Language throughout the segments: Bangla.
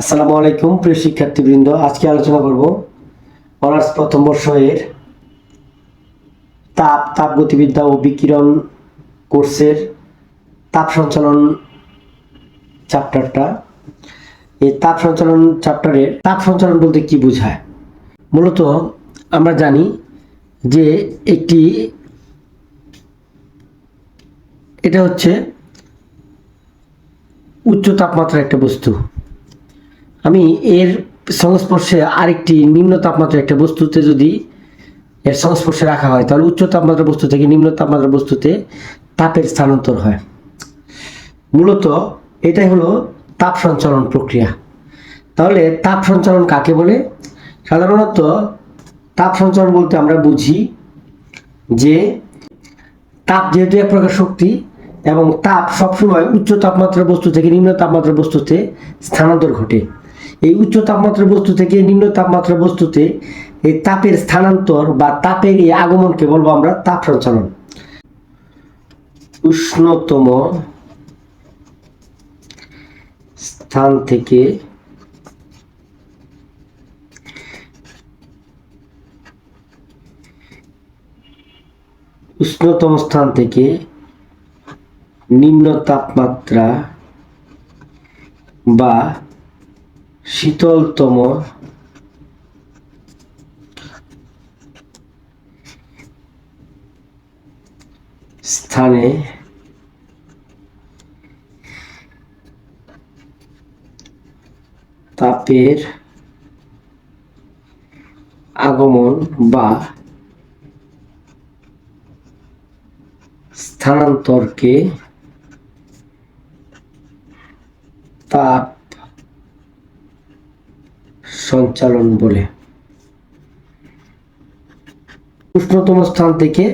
আসসালামু আলাইকুম, প্রিয় শিক্ষার্থীবৃন্দ। আজকে আলোচনা করব অনার্স প্রথম বর্ষের তাপ তাপগতিবিদ্যা ও বিকিরণ কোর্সের তাপ সঞ্চালন চ্যাপ্টারটা। এই তাপ সঞ্চালন চ্যাপ্টারের তাপ সঞ্চালন বলতে কি বোঝায়? মূলত আমরা জানি যে একটি এটা হচ্ছে উচ্চ তাপমাত্রার একটা বস্তু। আমি এর সংস্পর্শে আরেকটি নিম্ন তাপমাত্রা একটা বস্তুতে যদি এর সংস্পর্শে রাখা হয়, তাহলে উচ্চ তাপমাত্রা বস্তু থেকে নিম্ন তাপমাত্রা বস্তুতে তাপের স্থানান্তর হয়। মূলত এটাই হলো তাপ সঞ্চালন প্রক্রিয়া। তাহলে তাপ সঞ্চালন কাকে বলে? সাধারণত তাপ সঞ্চালন বলতে আমরা বুঝি যে তাপ যেহেতু এক প্রকার শক্তি এবং তাপ সবসময় উচ্চ তাপমাত্রা বস্তু থেকে নিম্ন তাপমাত্রা বস্তুতে স্থানান্তর ঘটে। এই উচ্চ তাপমাত্রার বস্তু থেকে নিম্ন তাপমাত্রার বস্তুতে এই তাপের স্থানান্তর বা তাপের এই আগমনকে বলব আমরা তাপ সঞ্চালন। উষ্ণতম স্থান থেকে উষ্ণতম স্থান থেকে নিম্ন তাপমাত্রা বা শীতলতম। স্থানে তাপের আগমন বা স্থানান্তরকে তাপ সঞ্চালন বলে। উষ্ণতম স্থান থেকে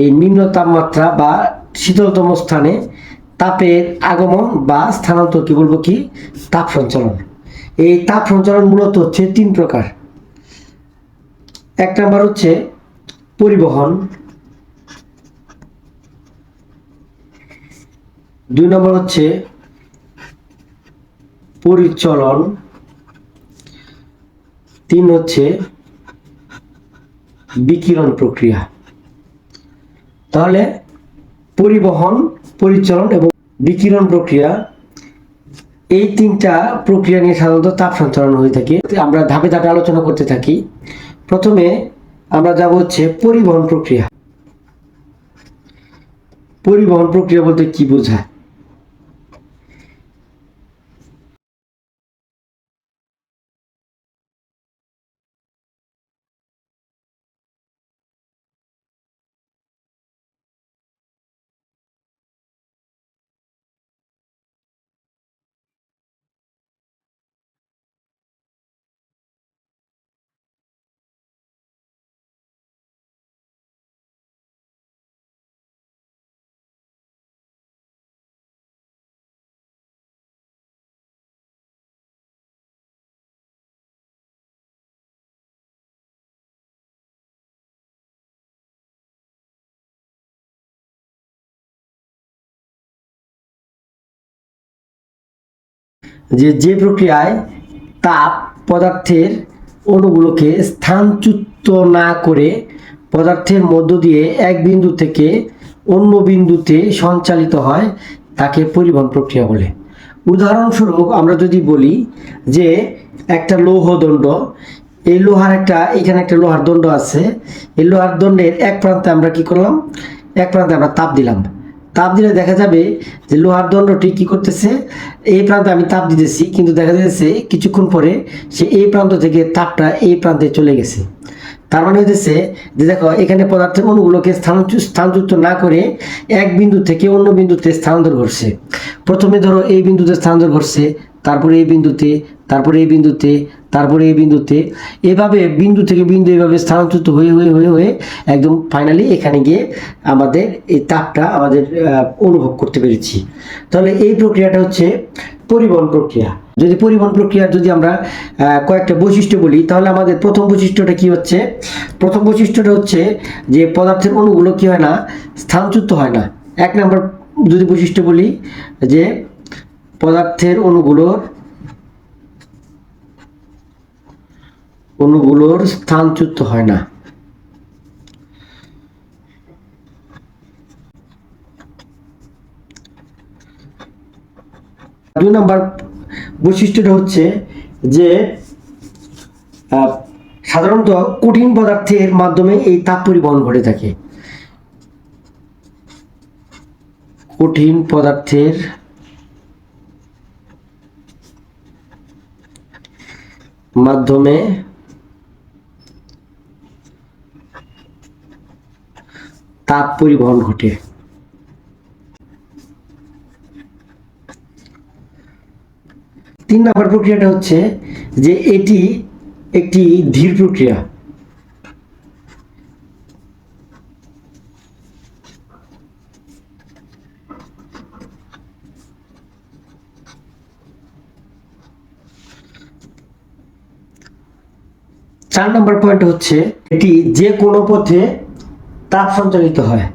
এই নিম্ন তাপমাত্রা বা শীতলতম স্থানে তাপের আগমন বা স্থানান্তর কি বলব কি? তাপ সঞ্চালন। এই তাপ সঞ্চালন মূলত হচ্ছে তিন প্রকার। এক নাম্বার হচ্ছে পরিবহন। দুই নম্বর হচ্ছে পরিচলন। তিন হচ্ছে বিকিরণ প্রক্রিয়া। তাহলে পরিবহন, পরিচালন এবং বিকিরণ প্রক্রিয়া, এই তিনটা প্রক্রিয়া নিয়ে সাধারণত তাপ সঞ্চালন হয়ে থাকে। আমরা ধাপে ধাপে আলোচনা করতে থাকি। প্রথমে আমরা যাব হচ্ছে পরিবহন প্রক্রিয়া। পরিবহন প্রক্রিয়া বলতে কি বোঝায়? যে যে প্রক্রিয়ায় তাপ পদার্থের অণুগুলোকে স্থানচ্যুত না করে পদার্থের মধ্য দিয়ে এক বিন্দু থেকে অন্য বিন্দুতে সঞ্চালিত হয়, তাকে পরিবহন প্রক্রিয়া বলে। উদাহরণস্বরূপ আমরা যদি বলি যে, একটা লৌহদণ্ড এই লোহার একটা, এখানে একটা লোহার দণ্ড আছে। এই লোহার দণ্ডের এক প্রান্তে আমরা কি করলাম? এক প্রান্তে আমরা তাপ দিলাম। তাপ দিলে দেখা যাবে যে লোহার দণ্ডটি কি করতেছে? এই প্রান্তে আমি তাপ দিতেছি, কিন্তু দেখা যাচ্ছে কিছুক্ষণ পরে সে এই প্রান্ত থেকে তাপটা এই প্রান্তে চলে গেছে। তার মানে হচ্ছে যে দেখো, এখানে পদার্থের অণুগুলোকে স্থানযুক্ত না করে এক বিন্দু থেকে অন্য বিন্দুতে স্থানান্তর ঘটছে। প্রথমে ধরো এই বিন্দুতে স্থানান্তর ঘটছে তারপরে এই বিন্দুতে, তারপরে এই বিন্দুতে, তারপরে এই বিন্দুতে। এভাবে বিন্দু থেকে বিন্দু এভাবে স্থানান্তরিত হয়ে হয়ে হয়ে হয়ে একদম ফাইনালি এখানে গিয়ে আমাদের এই তাপটা আমাদের অনুভব করতে পেরেছি। তাহলে এই প্রক্রিয়াটা হচ্ছে পরিবহন প্রক্রিয়া। যদি পরিবহন প্রক্রিয়ার যদি আমরা কয়েকটা বৈশিষ্ট্য বলি, তাহলে আমাদের প্রথম বৈশিষ্ট্যটা কি হচ্ছে? প্রথম বৈশিষ্ট্যটা হচ্ছে যে পদার্থের অণুগুলো কি হয় না স্থানচ্যুত হয় না। এক নম্বর যদি বৈশিষ্ট্য বলি যে পদার্থের অণুগুলোর অণুগুলোর স্থানচ্যুত হয় না। দুই নম্বর বৈশিষ্ট্যটা হচ্ছে যে সাধারণত কঠিন পদার্থের মাধ্যমে এই তাপ পরিবহন ঘটে থাকে। কঠিন পদার্থের মাধ্যমে তাপ পরিবহন ঘটে। তিন নম্বর প্রক্রিয়াটা হচ্ছে যে এটি একটি ধীর প্রক্রিয়া। চার নম্বর পয়েন্ট হচ্ছে এটি যে কোনো পথে তাপ সঞ্চালিত হয়।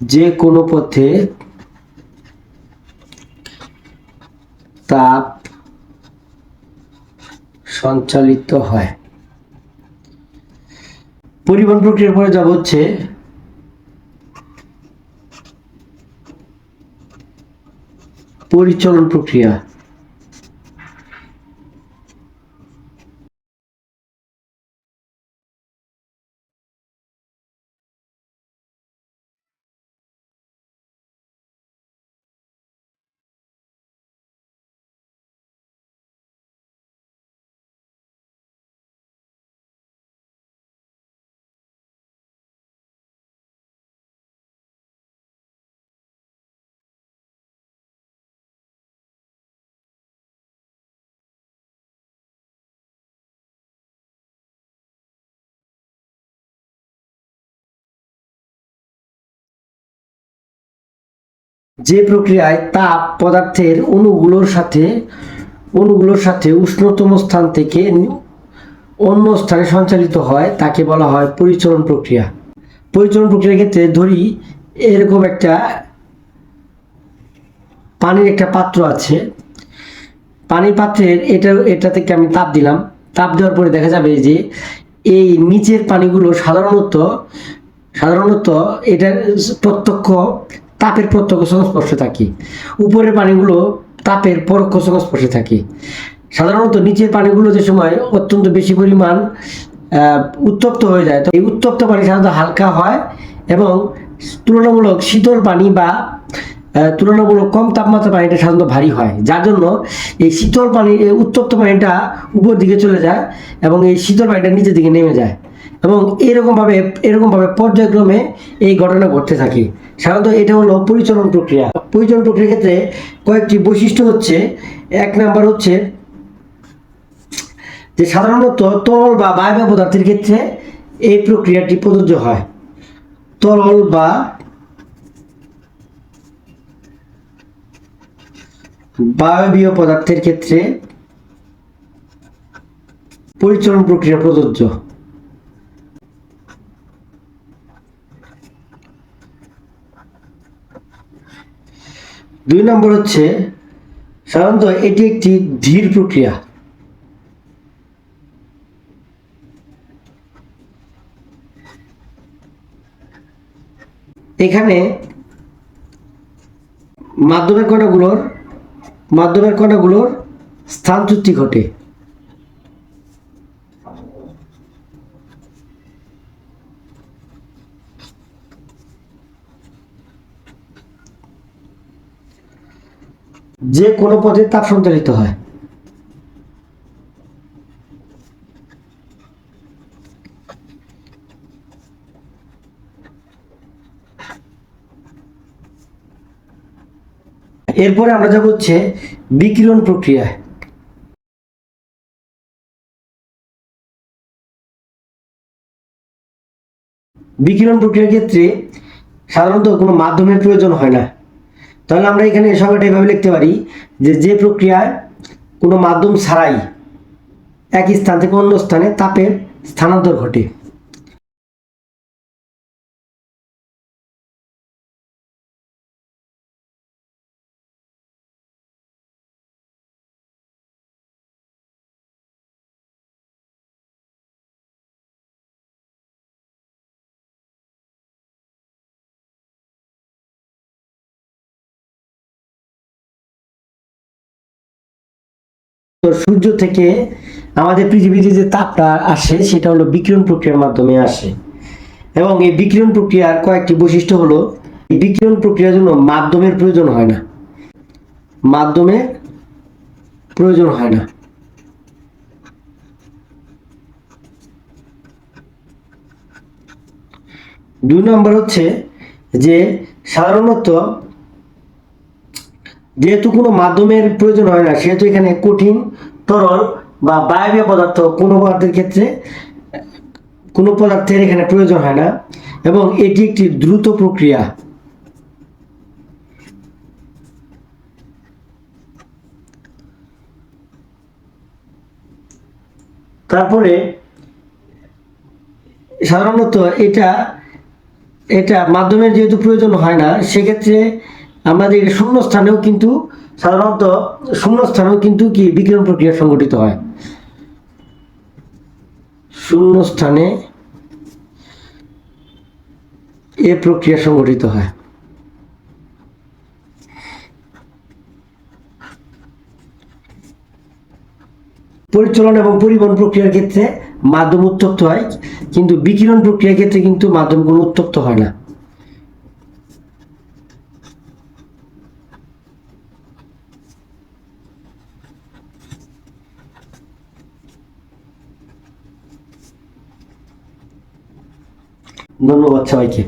যে কোনো পথে তাপ সঞ্চালিত হয়। পরিবহন প্রক্রিয়ার পরে যাব হচ্ছে পরিচলন প্রক্রিয়া। প্রক্রিয়ায় তাপ পদার্থের অণুগুলোর সাথে অণুগুলোর সাথে উষ্ণতম স্থান থেকে অন্য স্থানে সঞ্চালিত হয়, তাকে বলা হয় পরিচলন প্রক্রিয়া। পরিচলন প্রক্রিয়ার ক্ষেত্রে ধরি, এরকম একটা পানির একটা পাত্র আছে। পানির পাত্রের এটা এটা থেকে আমি তাপ দিলাম? তাপ দেওয়ার পরে দেখা যাবে যে এই নিচের পানিগুলো সাধারণত সাধারণত এটা প্রত্যক্ষ তাপের প্রত্যক্ষ সংস্পর্শে থাকে। উপরের পানিগুলো তাপের পরোক্ষ সংস্পর্শে থাকে। সাধারণত নিচের পানিগুলো যে সময় অত্যন্ত বেশি পরিমাণ উত্তপ্ত হয়ে যায়, তো এই উত্তপ্ত পানি সাধারণত হালকা হয় এবং তুলনামূলক শীতল পানি বা তুলনামূলক কম তাপমাত্রা পানিটা সাধারণত ভারী হয়। যার জন্য এই শীতল পানি উত্তপ্ত পানিটা উপর দিকে চলে যায় এবং এই শীতল পানিটা নিচের দিকে নেমে যায়। এবং এরকমভাবে এরকমভাবে পর্যায়ক্রমে এই ঘটনা ঘটতে থাকে। সাধারণত এটা হলো পরিচালন প্রক্রিয়া। পরিচালন প্রক্রিয়ার ক্ষেত্রে কয়েকটি বৈশিষ্ট্য হচ্ছে, এক নাম্বার হচ্ছে যে সাধারণত তরল বা বায়বীয় পদার্থের ক্ষেত্রে এই প্রক্রিয়াটি প্রযোজ্য হয়। তরল বা বায়বীয় পদার্থের ক্ষেত্রে পরিচালন প্রক্রিয়া প্রযোজ্য। দুই নম্বর হচ্ছে, সাধারণত এটি একটি ধীর প্রক্রিয়া। এখানে মাধ্যমের কণাগুলোর মাধ্যমের কণাগুলোর স্থানচ্যুতি ঘটে। যে কোনো পথে তাপ সঞ্চালিত হয়। এরপরে আমরা যাব হচ্ছে বিকিরণ প্রক্রিয়ায়। বিকিরণ প্রক্রিয়ার ক্ষেত্রে সাধারণত কোনো মাধ্যমের প্রয়োজন হয় না। তাহলে আমরা এখানে সংজ্ঞাটা এভাবে লিখতে পারি যে যে প্রক্রিয়ায় কোনো মাধ্যম ছাড়াই এক স্থান থেকে অন্য স্থানে তাপের স্থানান্তর ঘটে। সূর্য থেকে আমাদের পৃথিবীতে যে তাপটা আসে, সেটা হলো বিকিরণ প্রক্রিয়ার মাধ্যমে আসে। এবং এই বিকিরণ প্রক্রিয়ার কয়েকটি বৈশিষ্ট্য হলো বিকিরণ প্রক্রিয়ার জন্য মাধ্যমের প্রয়োজন হয় না। মাধ্যমের প্রয়োজন হয় না। দুই নম্বর হচ্ছে যে সাধারণত যেহেতু কোনো মাধ্যমের প্রয়োজন হয় না, সেহেতু এখানে কঠিন, তরল বা বায়বীয় পদার্থ কোনো পদার্থের ক্ষেত্রে, কোনো পদার্থের এখানে প্রয়োজন হয় না এবং এটি একটি দ্রুত প্রক্রিয়া। তারপরে সাধারণত এটা এটা মাধ্যমের যেহেতু প্রয়োজন হয় না, সেক্ষেত্রে আমাদের শূন্য স্থানেও কিন্তু সাধারণত শূন্য স্থানেও কিন্তু কি বিকিরণ প্রক্রিয়া সংঘটিত হয়। শূন্য স্থানে এ প্রক্রিয়া সংঘটিত হয়। পরিচালনা এবং পরিবহন প্রক্রিয়ার ক্ষেত্রে মাধ্যম উত্তপ্ত হয়, কিন্তু বিকিরণ প্রক্রিয়ার ক্ষেত্রে কিন্তু মাধ্যমগুলো উত্তপ্ত হয় না। ধন্যবাদ সবাইকে।